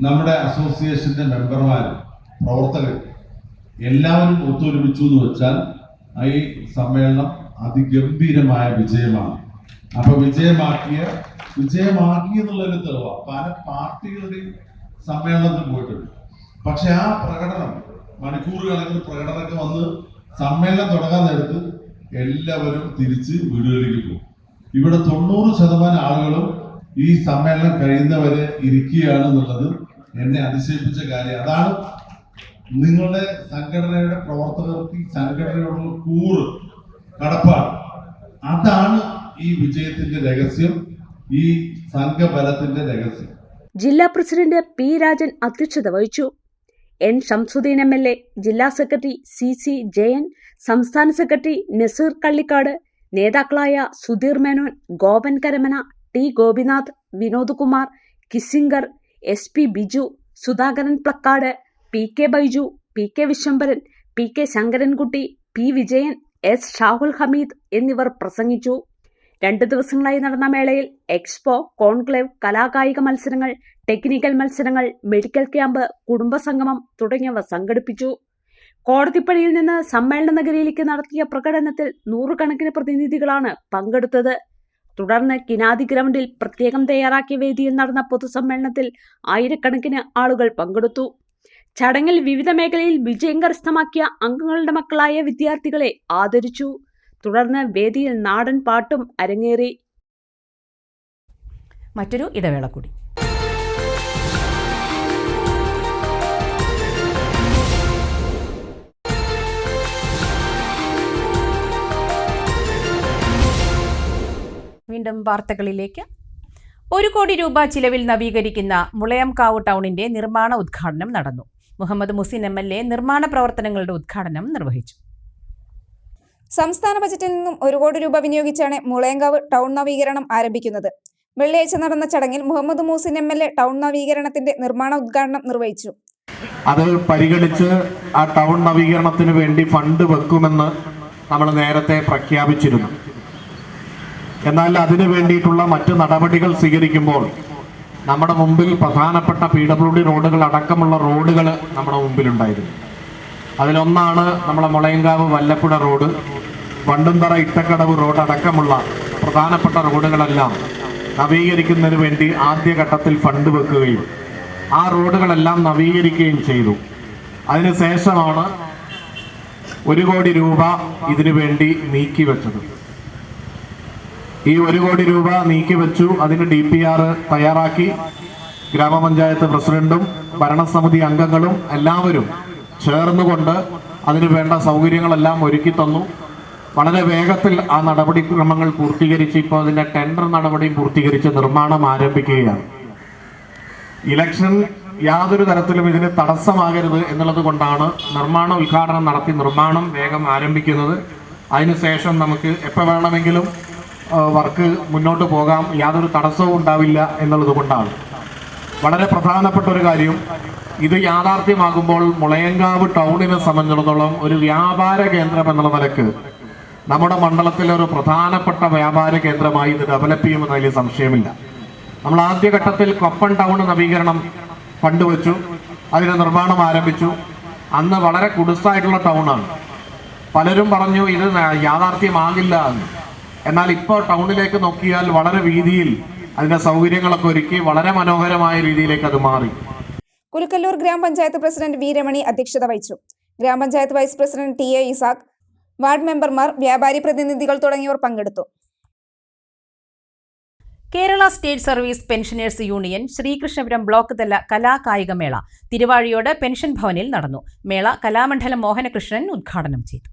നമ്മുടെ അസോസിയേഷന്റെ മെമ്പർമാരും പ്രവർത്തകരും എല്ലാവരും ഒത്തൊരുമിച്ചു എന്ന് വെച്ചാൽ ഈ സമ്മേളനം അതിഗംഭീരമായ വിജയമാണ്. അപ്പൊ വിജയമാക്കിയ വിജയമാക്കി എന്നുള്ളൊരു തെളിവാണ് പല പാർട്ടികളുടെയും സമ്മേളനത്തിൽ പോയിട്ടുണ്ട്. പക്ഷെ ആ പ്രകടനം മണിക്കൂർ കണക്കിന് പ്രകടനമൊക്കെ വന്ന് സമ്മേളനം തുടങ്ങാൻ നേരത്ത് എല്ലാവരും തിരിച്ച് വീടുകളിലേക്ക് പോകും. ഇവിടെ തൊണ്ണൂറ് ശതമാനം ആളുകളും ഈ സമ്മേളനം കഴിയുന്നവരെ ഇരിക്കുകയാണ് എന്നുള്ളത് എന്നെ അതിശയിപ്പിച്ച കാര്യം. അതാണ് നിങ്ങളുടെ സംഘടനയുടെ പ്രവർത്തകർക്ക് ഈ സംഘടനയോടുള്ള കൂറ് കടപ്പാട്. അതാണ് ഈ വിജയത്തിന്റെ രഹസ്യം ഈ സംഘബലത്തിന്റെ രഹസ്യം. ജില്ലാ പ്രസിഡന്റ് പി രാജൻ അധ്യക്ഷത വഹിച്ചു. N Shamsudheen M L A ജില്ലാ സെക്രട്ടറി സി സി ജയൻ സംസ്ഥാന സെക്രട്ടറി നസീർ കള്ളിക്കാട് നേതാക്കളായ Sudheer Menon Gopan Karamana T Gopinath Vinod Kumar Kissinger S P Biju Sudhakaran Plakkad P K Baiju P K Viswambharan P K Sankarankutty P Vijayan S Shahul Hameed എന്നിവർ പ്രസംഗിച്ചു. രണ്ട് ദിവസങ്ങളായി നടന്ന മേളയിൽ expo conclave കലാകായിക മത്സരങ്ങൾ technical മത്സരങ്ങൾ medical camp കുടുംബസംഗമം തുടങ്ങിയവ സംഘടിപ്പിച്ചു. കോടതിപ്പടിയിൽ നിന്ന് സമ്മേളന നഗരിയിലേക്ക് നടത്തിയ പ്രകടനത്തിൽ നൂറുകണക്കിന് പ്രതിനിധികളാണ് പങ്കെടുത്തത്. തുടർന്ന് കിനാദി ഗ്രൗണ്ടിൽ പ്രത്യേകം തയ്യാറാക്കിയ വേദിയിൽ നടന്ന പൊതുസമ്മേളനത്തിൽ ആയിരക്കണക്കിന് ആളുകൾ പങ്കെടുത്തു. ചടങ്ങിൽ വിവിധ മേഖലയിൽ വിജയം കരസ്ഥമാക്കിയ അംഗങ്ങളുടെ മക്കളായ വിദ്യാർത്ഥികളെ ആദരിച്ചു. തുടർന്ന് വേദിയിൽ നാടൻ പാട്ടും അരങ്ങേറി. മറ്റൊരു ഇടവേള കൂടി. വീണ്ടും വാർത്തകളിലേക്ക്. ഒരു കോടി രൂപ ചിലവിൽ നവീകരിക്കുന്ന മുളയംകാവ് ടൗണിന്റെ നിർമ്മാണ ഉദ്ഘാടനം നടന്നു. Muhammed Muhsin M L A നിർമ്മാണ പ്രവർത്തനങ്ങളുടെ ഉദ്ഘാടനം നിർവഹിച്ചു. സംസ്ഥാന ബജറ്റിൽ നിന്നും ഒരു കോടി രൂപ വിനിയോഗിച്ചാണ് മുളയങ്കാവ് ടൗൺ നവീകരണം ആരംഭിക്കുന്നത്. വെള്ളിയാഴ്ച നടന്ന ചടങ്ങിൽ Muhammed Muhsin M L A town നവീകരണത്തിന്റെ നിർമ്മാണ ഉദ്ഘാടനം നിർവഹിച്ചു. അത് പരിഗണിച്ച് ആ ടൗൺ നവീകരണത്തിന് വേണ്ടി ഫണ്ട് വെക്കുമെന്ന് നമ്മൾ നേരത്തെ പ്രഖ്യാപിച്ചിരുന്നു. എന്നാൽ അതിനു വേണ്ടിയിട്ടുള്ള മറ്റ് നടപടികൾ സ്വീകരിക്കുമ്പോൾ നമ്മുടെ മുമ്പിൽ പ്രധാനപ്പെട്ട പി ഡബ്ല്യു ഡി റോഡുകൾ അടക്കമുള്ള റോഡുകൾ നമ്മുടെ മുമ്പിലുണ്ടായിരുന്നു. അതിലൊന്നാണ് നമ്മുടെ മുളയങ്കാവ് വല്ലപ്പുഴ റോഡ്. വണ്ടുംതറ ഇട്ടക്കടവ് റോഡ് അടക്കമുള്ള പ്രധാനപ്പെട്ട റോഡുകളെല്ലാം നവീകരിക്കുന്നതിന് വേണ്ടി ആദ്യഘട്ടത്തിൽ ഫണ്ട് വെക്കുകയും ആ റോഡുകളെല്ലാം നവീകരിക്കുകയും ചെയ്തു. അതിനുശേഷമാണ് ഒരു കോടി രൂപ ഇതിനു വേണ്ടി നീക്കിവെച്ചത് ഈ ഒരു കോടി രൂപ നീക്കി വെച്ചു. അതിന് ഡി പി ആർ തയ്യാറാക്കി. ഗ്രാമപഞ്ചായത്ത് പ്രസിഡന്റും ഭരണസമിതി അംഗങ്ങളും എല്ലാവരും ചേർന്നുകൊണ്ട് അതിനു വേണ്ട സൗകര്യങ്ങളെല്ലാം ഒരുക്കി തന്നു. വളരെ വേഗത്തിൽ ആ നടപടിക്രമങ്ങൾ പൂർത്തീകരിച്ച് ഇപ്പോൾ അതിന്റെ ടെൻഡർ നടപടിയും പൂർത്തീകരിച്ച് നിർമ്മാണം ആരംഭിക്കുകയാണ്. ഇലക്ഷൻ യാതൊരു തരത്തിലും ഇതിന് തടസ്സമാകരുത് എന്നുള്ളത് കൊണ്ടാണ് നിർമ്മാണ ഉദ്ഘാടനം നടത്തി നിർമ്മാണം വേഗം ആരംഭിക്കുന്നത്. അതിനുശേഷം നമുക്ക് എപ്പോൾ വേണമെങ്കിലും വർക്ക് മുന്നോട്ട് പോകാം. യാതൊരു തടസ്സവും ഉണ്ടാവില്ല എന്നുള്ളത് കൊണ്ടാണ്. വളരെ പ്രധാനപ്പെട്ട ഒരു കാര്യം ഇത് യാഥാർത്ഥ്യമാകുമ്പോൾ മുളയങ്കാവ് ടൗണിനെ സംബന്ധിച്ചിടത്തോളം ഒരു വ്യാപാര കേന്ദ്രം എന്നുള്ള നിലയ്ക്ക് നമ്മുടെ മണ്ഡലത്തിലെ ഒരു പ്രധാനപ്പെട്ട വ്യാപാര കേന്ദ്രമായി ഇത് ഡെവലപ്പ് ചെയ്യുമെന്ന് അതിൽ സംശയമില്ല. നമ്മൾ ആദ്യഘട്ടത്തിൽ കൊപ്പൻ ടൗൺ നവീകരണം ഫണ്ട് വെച്ചു. അതിന് നിർമ്മാണം ആരംഭിച്ചു. അന്ന് വളരെ കുടുസായിട്ടുള്ള ടൗണാണ് പലരും പറഞ്ഞു ഇത് യാഥാർത്ഥ്യമാകില്ല എന്ന്. എന്നാൽ ഇപ്പോൾ ടൗണിലേക്ക് നോക്കിയാൽ വളരെ വീതിയിൽ അതിന്റെ സൗകര്യങ്ങളൊക്കെ ഒരുക്കി വളരെ മനോഹരമായ രീതിയിലേക്ക് അത് മാറി. കുലുക്കല്ലൂർ ഗ്രാമപഞ്ചായത്ത് പ്രസിഡന്റ് വി അധ്യക്ഷത വഹിച്ചു. ഗ്രാമപഞ്ചായത്ത് vice president T A Isaq ward മെമ്പർമാർ വ്യാപാരി പ്രതിനിധികൾ തുടങ്ങിയവർ പങ്കെടുത്തു. Kerala state service pensioners union Sreekrishnapuram block തല കലാകായിക മേള തിരുവാഴിയോട് പെൻഷൻ ഭവനിൽ നടന്നു. മേള കലാമണ്ഡലം മോഹനകൃഷ്ണൻ ഉദ്ഘാടനം ചെയ്തു.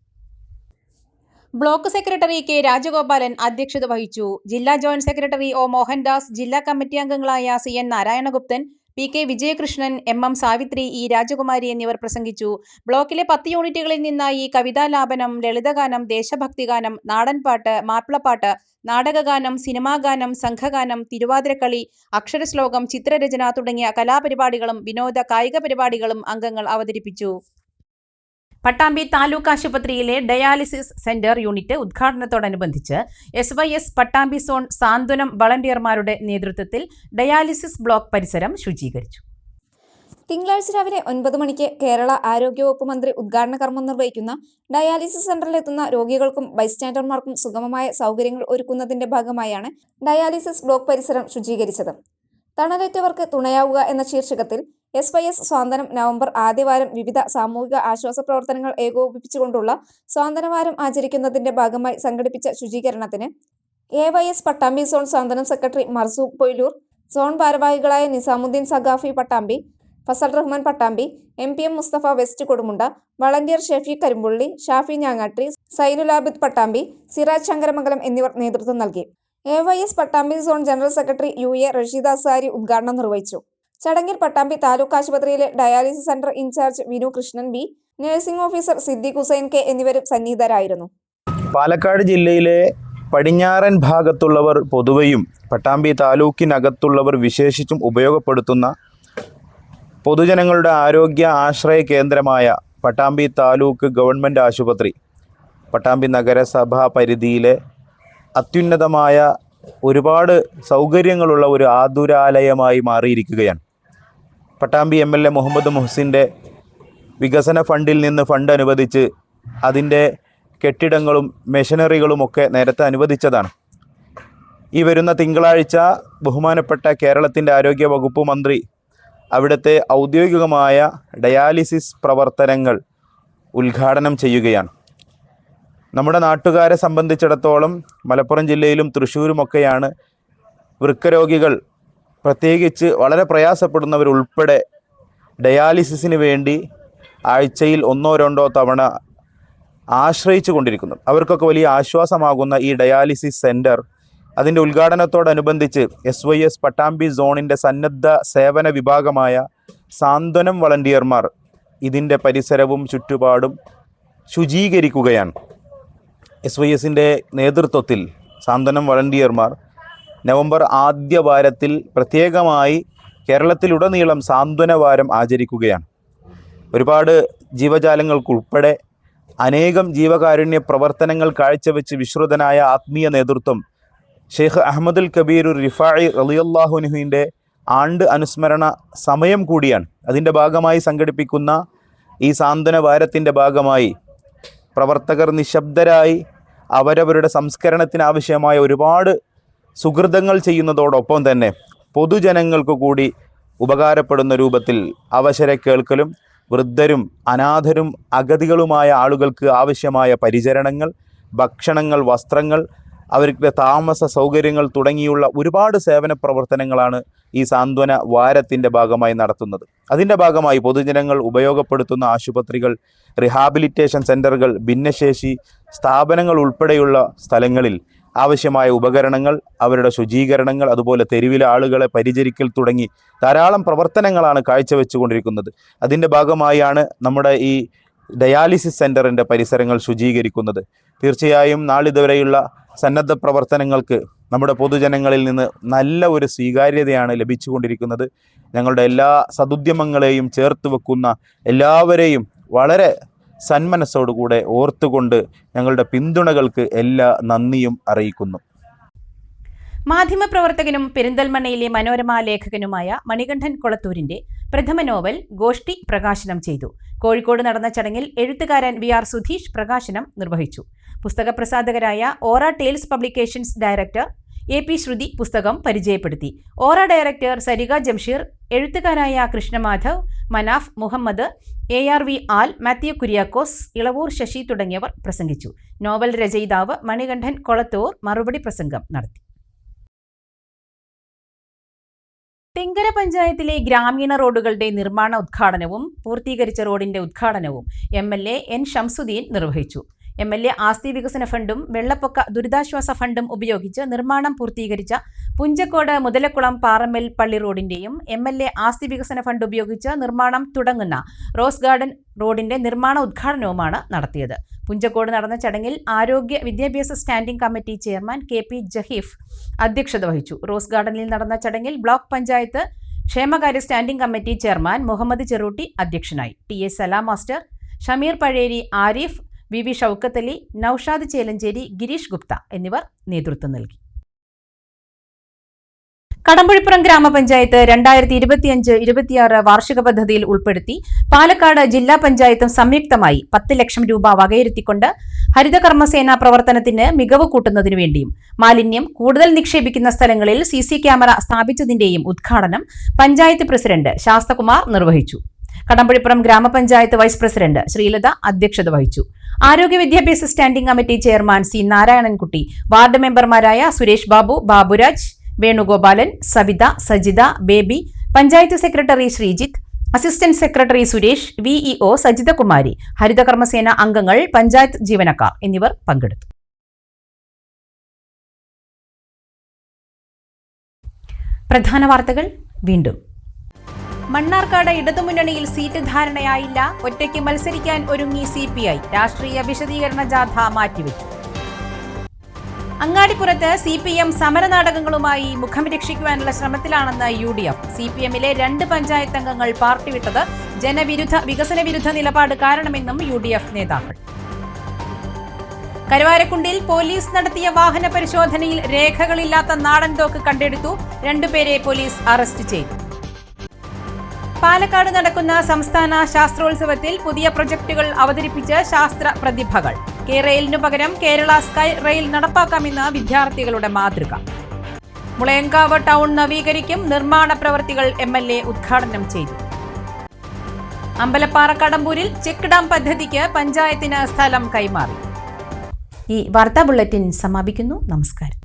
ബ്ലോക്ക് സെക്രട്ടറി കെ രാജഗോപാലൻ അധ്യക്ഷത വഹിച്ചു. ജില്ലാ ജോയിന്റ് സെക്രട്ടറി ഒ മോഹൻദാസ് ജില്ലാ കമ്മിറ്റി അംഗങ്ങളായ C N Narayanagupthan P K Vijayakrishnan M M Savithri E Rajakumari എന്നിവർ പ്രസംഗിച്ചു. ബ്ലോക്കിലെ പത്ത് യൂണിറ്റുകളിൽ നിന്നായി കവിതാലാപനം ലളിതഗാനം ദേശഭക്തിഗാനം നാടൻപാട്ട് മാപ്പിളപ്പാട്ട് നാടകഗാനം സിനിമാഗാനം സംഘഗാനം തിരുവാതിരക്കളി അക്ഷരശ്ലോകം ചിത്രരചന തുടങ്ങിയ കലാപരിപാടികളും വിനോദ കായിക പരിപാടികളും അംഗങ്ങൾ അവതരിപ്പിച്ചു. പട്ടാമ്പി താലൂക്ക് ആശുപത്രിയിലെ dialysis centre unit ഉദ്ഘാടനത്തോടനുബന്ധിച്ച് S Y S Pattambi zone സാന്ത്വനം വളണ്ടിയർമാരുടെ നേതൃത്വത്തിൽ ഡയാലിസിസ് ബ്ലോക്ക് പരിസരം ശുചീകരിച്ചു. തിങ്കളാഴ്ച രാവിലെ ഒൻപത് മണിക്ക് കേരള ആരോഗ്യവകുപ്പ് മന്ത്രി ഉദ്ഘാടന കർമ്മം നിർവഹിക്കുന്ന ഡയാലിസിസ് സെന്ററിലെത്തുന്ന രോഗികൾക്കും ബൈസ്റ്റാൻഡർമാർക്കും സുഗമമായ സൗകര്യങ്ങൾ ഒരുക്കുന്നതിന്റെ ഭാഗമായാണ് ഡയാലിസിസ് ബ്ലോക്ക് പരിസരം ശുചീകരിച്ചത്. തണലേറ്റവർക്ക് തുണയാവുക എന്ന ശീർഷകത്തിൽ എസ് വൈ എസ് സ്വാതന്ത്ര്യം നവംബർ ആദ്യവാരം വിവിധ സാമൂഹിക ആശ്വാസ പ്രവർത്തനങ്ങൾ ഏകോപിപ്പിച്ചുകൊണ്ടുള്ള സ്വാതന്ത്ര്യവാരം ആചരിക്കുന്നതിന്റെ ഭാഗമായി സംഘടിപ്പിച്ച ശുചീകരണത്തിന് A Y S Pattambi zone സ്വാതന്ത്ര്യം സെക്രട്ടറി മർസൂഖ് പൊയ്ലൂർ സോൺ ഭാരവാഹികളായ Nizamudheen Saqafi Pattambi Fazal Rahman Pattambi M P M Musthafa west Kodumunda volunteer Shefi Karimpulli Shafi ഞാങ്ങാട്ടി Zainulabid Pattambi Siraj Sankaramangalam എന്നിവർ നേതൃത്വം നൽകി. A Y S Pattambi zone general secretary U A Rasheed Asari ഉദ്ഘാടനം നിർവഹിച്ചു. ചടങ്ങിൽ പട്ടാമ്പി താലൂക്ക് ആശുപത്രിയിലെ dialysis centre in charge Vinu Krishnan B nursing officer Siddique Hussain K എന്നിവരും സന്നിഹിതരായിരുന്നു. പാലക്കാട് ജില്ലയിലെ പടിഞ്ഞാറൻ ഭാഗത്തുള്ളവർ പൊതുവെയും പട്ടാമ്പി താലൂക്കിനകത്തുള്ളവർ വിശേഷിച്ചും ഉപയോഗപ്പെടുത്തുന്ന പൊതുജനങ്ങളുടെ ആരോഗ്യ ആശ്രയ കേന്ദ്രമായ പട്ടാമ്പി താലൂക്ക് ഗവൺമെന്റ് ആശുപത്രി പട്ടാമ്പി നഗരസഭാ പരിധിയിലെ അത്യുന്നതമായ ഒരുപാട് സൗകര്യങ്ങളുള്ള ഒരു ആതുരാലയമായി മാറിയിരിക്കുകയാണ്. Pattambi M L A Muhammed മുഹസിന്റെ വികസന ഫണ്ടിൽ നിന്ന് ഫണ്ട് അനുവദിച്ച് അതിന്റെ കെട്ടിടങ്ങളും മെഷീനറികളുമൊക്കെ നേരത്തെ അനുവദിച്ചതാണ്. ഈ വരുന്ന തിങ്കളാഴ്ച ബഹുമാനപ്പെട്ട കേരളത്തിന്റെ ആരോഗ്യ വകുപ്പ് മന്ത്രി അവിടുത്തെ ഔദ്യോഗികമായ ഡയാലിസിസ് പ്രവർത്തനങ്ങൾ ഉദ്ഘാടനം ചെയ്യുകയാണ്. നമ്മുടെ നാട്ടുകാരെ സംബന്ധിച്ചിടത്തോളം മലപ്പുറം ജില്ലയിലും തൃശ്ശൂരുമൊക്കെയാണ് വൃക്കരോഗികൾ പ്രത്യേകിച്ച് വളരെ പ്രയാസപ്പെടുന്നവരുൾപ്പെടെ ഡയാലിസിസിന് വേണ്ടി ആഴ്ചയിൽ ഒന്നോ രണ്ടോ തവണ ആശ്രയിച്ചു കൊണ്ടിരിക്കുന്നു അവർക്കൊക്കെ വലിയ ആശ്വാസമാകുന്ന ഈ ഡയാലിസിസ് സെന്റർ അതിന്റെ ഉദ്ഘാടനത്തോടനുബന്ധിച്ച് എസ് വൈ എസ് പട്ടാമ്പി സോണിന്റെ സന്നദ്ധ സേവന വിഭാഗമായ സാന്ത്വനം വളണ്ടിയർമാർ ഇതിന്റെ പരിസരവും ചുറ്റുപാടും ശുചീകരിക്കുകയാണ്. എസ് വൈ എസിന്റെ നേതൃത്വത്തിൽ സാന്ത്വനം വളണ്ടിയർമാർ നവംബർ ആദ്യ വാരത്തിൽ പ്രത്യേകമായി കേരളത്തിലുടനീളം സാന്ത്വന വാരം ആചരിക്കുകയാണ്. ഒരുപാട് ജീവജാലങ്ങൾക്കുൾപ്പെടെ അനേകം ജീവകാരുണ്യ പ്രവർത്തനങ്ങൾ കാഴ്ചവെച്ച് വിശ്രുതനായ ആത്മീയ നേതൃത്വം ഷെയ്ഖ് അഹമ്മദുൽ കബീർ റിഫായി റലിയല്ലാഹുനുഹിന്റെ ആണ്ട് അനുസ്മരണ സമയം കൂടിയാണ്. അതിന്റെ ഭാഗമായി സംഘടിപ്പിക്കുന്ന ഈ സാന്ത്വന വാരത്തിന്റെ ഭാഗമായി പ്രവർത്തകർ നിശബ്ദരായി അവരവരുടെ സംസ്കരണത്തിനാവശ്യമായ ഒരുപാട് സുഹൃതങ്ങൾ ചെയ്യുന്നതോടൊപ്പം തന്നെ പൊതുജനങ്ങൾക്ക് കൂടി ഉപകാരപ്പെടുന്ന രൂപത്തിൽ അവശര കേൾക്കലും വൃദ്ധരും അനാഥരും അഗതികളുമായ ആളുകൾക്ക് ആവശ്യമായ പരിചരണങ്ങൾ ഭക്ഷണങ്ങൾ വസ്ത്രങ്ങൾ അവരുടെ താമസ സൗകര്യങ്ങൾ തുടങ്ങിയുള്ള ഒരുപാട് സേവന പ്രവർത്തനങ്ങളാണ് ഈ സാന്ത്വന വാരത്തിന്റെ ഭാഗമായി നടത്തുന്നത്. അതിന്റെ ഭാഗമായി പൊതുജനങ്ങൾ ഉപയോഗപ്പെടുത്തുന്ന ആശുപത്രികൾ റിഹാബിലിറ്റേഷൻ സെന്ററുകൾ ഭിന്നശേഷി സ്ഥാപനങ്ങൾ ഉൾപ്പെടെയുള്ള സ്ഥലങ്ങളിൽ ആവശ്യമായ ഉപകരണങ്ങൾ അവരുടെ ശുചീകരണങ്ങൾ അതുപോലെ തെരുവിലെ ആളുകളെ പരിചരിക്കൽ തുടങ്ങി ധാരാളം പ്രവർത്തനങ്ങളാണ് കാഴ്ചവെച്ചുകൊണ്ടിരിക്കുന്നത്. അതിന്റെ ഭാഗമായാണ് നമ്മുടെ ഈ ഡയാലിസിസ് സെന്ററിന്റെ പരിസരങ്ങൾ ശുചീകരിക്കുന്നത്. തീർച്ചയായും നാളിതുവരെയുള്ള സന്നദ്ധ പ്രവർത്തനങ്ങൾക്ക് നമ്മുടെ പൊതുജനങ്ങളിൽ നിന്ന് നല്ല ഒരു സ്വീകാര്യതയാണ് ലഭിച്ചുകൊണ്ടിരിക്കുന്നത്. ഞങ്ങളുടെ എല്ലാ സതുദ്യമങ്ങളെയും ചേർത്ത് വെക്കുന്ന എല്ലാവരെയും വളരെ സന്മനസ്സോടുകൂടെ ഓർത്തുകൊണ്ട് ഞങ്ങളുടെ പിന്തുണകൾക്ക് എല്ലാ നന്ദിയും അറിയിക്കുന്നു. മാധ്യമപ്രവർത്തകനും പെരിന്തൽമണ്ണയിലെ മനോരമ ലേഖകനുമായ മണികണ്ഠൻ കൊളത്തൂരിന്റെ പ്രഥമ നോവൽ ഗോഷ്ഠി പ്രകാശനം ചെയ്തു. കോഴിക്കോട് നടന്ന ചടങ്ങിൽ എഴുത്തുകാരൻ വി ആർ സുധീഷ് പ്രകാശനം നിർവഹിച്ചു. പുസ്തക പ്രസാധകരായ aura tales publications director A P Sruthi പുസ്തകം പരിചയപ്പെടുത്തി. ഓറ director Sarika Jamsheer എഴുത്തുകാരായ Krishnamadhav Manaf Muhammed A R V all Mathew Kuriakose Elavoor Sasi തുടങ്ങിയവർ പ്രസംഗിച്ചു. നോവൽ രചയിതാവ് മണികണ്ഠൻ കൊളത്തൂർ മറുപടി പ്രസംഗം നടത്തി. തെങ്കര പഞ്ചായത്തിലെ ഗ്രാമീണ റോഡുകളുടെ നിർമ്മാണ ഉദ്ഘാടനവും പൂർത്തീകരിച്ച റോഡിന്റെ ഉദ്ഘാടനവും M L A N Shamsudheen നിർവഹിച്ചു. എം എൽ എ ആസ്തി വികസന ഫണ്ടും വെള്ളപ്പൊക്ക ദുരിതാശ്വാസ ഫണ്ടും ഉപയോഗിച്ച് നിർമ്മാണം പൂർത്തീകരിച്ച പുഞ്ചക്കോട് മുതലക്കുളം പാറമ്മൽ പള്ളി റോഡിന്റെയും എം എൽ എ ആസ്തി വികസന ഫണ്ട് ഉപയോഗിച്ച് നിർമ്മാണം തുടങ്ങുന്ന റോസ് ഗാർഡൻ റോഡിന്റെ നിർമ്മാണ ഉദ്ഘാടനവുമാണ് നടത്തിയത്. പുഞ്ചക്കോട് നടന്ന ചടങ്ങിൽ ആരോഗ്യ വിദ്യാഭ്യാസ standing committee chairman K P Jaheef അധ്യക്ഷത വഹിച്ചു. റോസ് ഗാർഡനിൽ നടന്ന ചടങ്ങിൽ ബ്ലോക്ക് പഞ്ചായത്ത് ക്ഷേമകാര്യ standing committee chairman Muhammed Cherootty അധ്യക്ഷനായി. T S Salam master Shameer Pazheri Arif V V Shoukathali Noushad Chelancheri Gireesh Gupta എന്നിവർ നേതൃത്വം നൽകി. കടമ്പുഴിപ്പുറം ഗ്രാമപഞ്ചായത്ത് രണ്ടായിരത്തി ഇരുപത്തിയഞ്ച് ഇരുപത്തിയാറ് വാർഷിക പദ്ധതിയിൽ ഉൾപ്പെടുത്തി പാലക്കാട് ജില്ലാ പഞ്ചായത്തും സംയുക്തമായി പത്ത് ലക്ഷം രൂപ വകയിരുത്തിക്കൊണ്ട് ഹരിതകർമ്മസേന പ്രവർത്തനത്തിന് മികവ് കൂട്ടുന്നതിനു വേണ്ടിയും മാലിന്യം കൂടുതൽ നിക്ഷേപിക്കുന്ന സ്ഥലങ്ങളിൽ സി ക്യാമറ സ്ഥാപിച്ചതിന്റെയും ഉദ്ഘാടനം പഞ്ചായത്ത് പ്രസിഡന്റ് ശാസ്തകുമാർ നിർവഹിച്ചു. കടമ്പുഴിപ്പുറം ഗ്രാമപഞ്ചായത്ത് വൈസ് പ്രസിഡന്റ് ശ്രീലത അധ്യക്ഷത വഹിച്ചു. ആരോഗ്യ വിദ്യാഭ്യാസ standing committee chairman C Narayanankutty ward മെമ്പർമാരായ Suresh Babu Baburaj Venugopalan Savitha Sajitha Baby panchayat secretary Sreejith assistant secretary Suresh VEO Sajithakumari Harithakarmasena അംഗങ്ങൾ പഞ്ചായത്ത് ജീവനക്കാർ എന്നിവർ പങ്കെടുത്തു. പ്രധാന വാർത്തകൾ വീണ്ടും. മണ്ണാർക്കാട് ഇടതുമുന്നണിയിൽ സീറ്റ് ധാരണയായില്ല. ഒറ്റയ്ക്ക് മത്സരിക്കാൻ ഒരുങ്ങി സി പി ഐ. രാഷ്ട്രീയ വിശദീകരണ ജാഥ മാറ്റിവെച്ചു. അങ്ങാടിപ്പുറത്ത് സി പി എം സമരനാടകങ്ങളുമായി മുഖം രക്ഷിക്കുവാനുള്ള ശ്രമത്തിലാണെന്ന് U D F. C P എമ്മിലെ രണ്ട് പഞ്ചായത്ത് അംഗങ്ങൾ പാർട്ടി വിട്ടത് ജനവിരുദ്ധ വികസന വിരുദ്ധ നിലപാട് കാരണമെന്നും യു ഡി എഫ് നേതാക്കൾ. കരുവാരക്കുണ്ടിൽ പോലീസ് നടത്തിയ വാഹന പരിശോധനയിൽ രേഖകളില്ലാത്ത നാടൻ തോക്ക് കണ്ടെടുത്തു. രണ്ടുപേരെ പോലീസ് അറസ്റ്റ് ചെയ്തു. പാലക്കാട് നടക്കുന്ന സംസ്ഥാന ശാസ്ത്രോത്സവത്തിൽ പുതിയ പ്രൊജക്ടുകൾ അവതരിപ്പിച്ച് ശാസ്ത്ര പ്രതിഭകൾ. കെ റെയിലിനു പകരം കേരള സ്കൈ റെയിൽ നടപ്പാക്കാമെന്ന് വിദ്യാർത്ഥികളുടെ മാതൃക. മുളയങ്കാവ് ടൗൺ നവീകരിക്കും നിർമ്മാണ പ്രവൃത്തികൾ എം എൽ എ ഉദ്ഘാടനം ചെയ്തു. അമ്പലപ്പാറ കടമ്പൂരിൽ ചെക്ക് ഡാം പദ്ധതിക്ക് പഞ്ചായത്തിന് സ്ഥലം കൈമാറി. ഈ വാർത്താ ബുള്ളറ്റിൻ സമാപിക്കുന്നു. നമസ്കാരം.